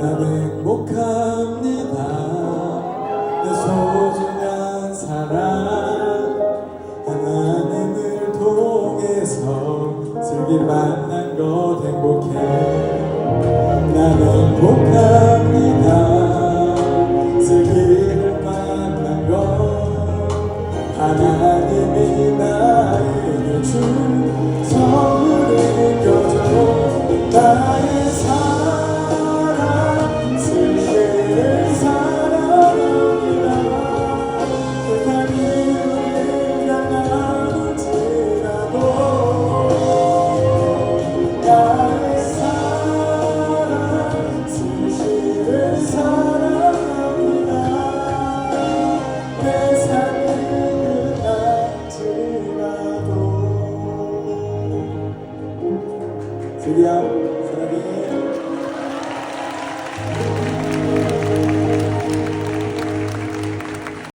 난 행복합니다 내 소중한 사랑. 하나님을 통해서 즐길 만난 것 행복해. 난 행복합니다 즐길 만난 것. 하나님이 나에게 준 선물을 껴줘 나의 for the year.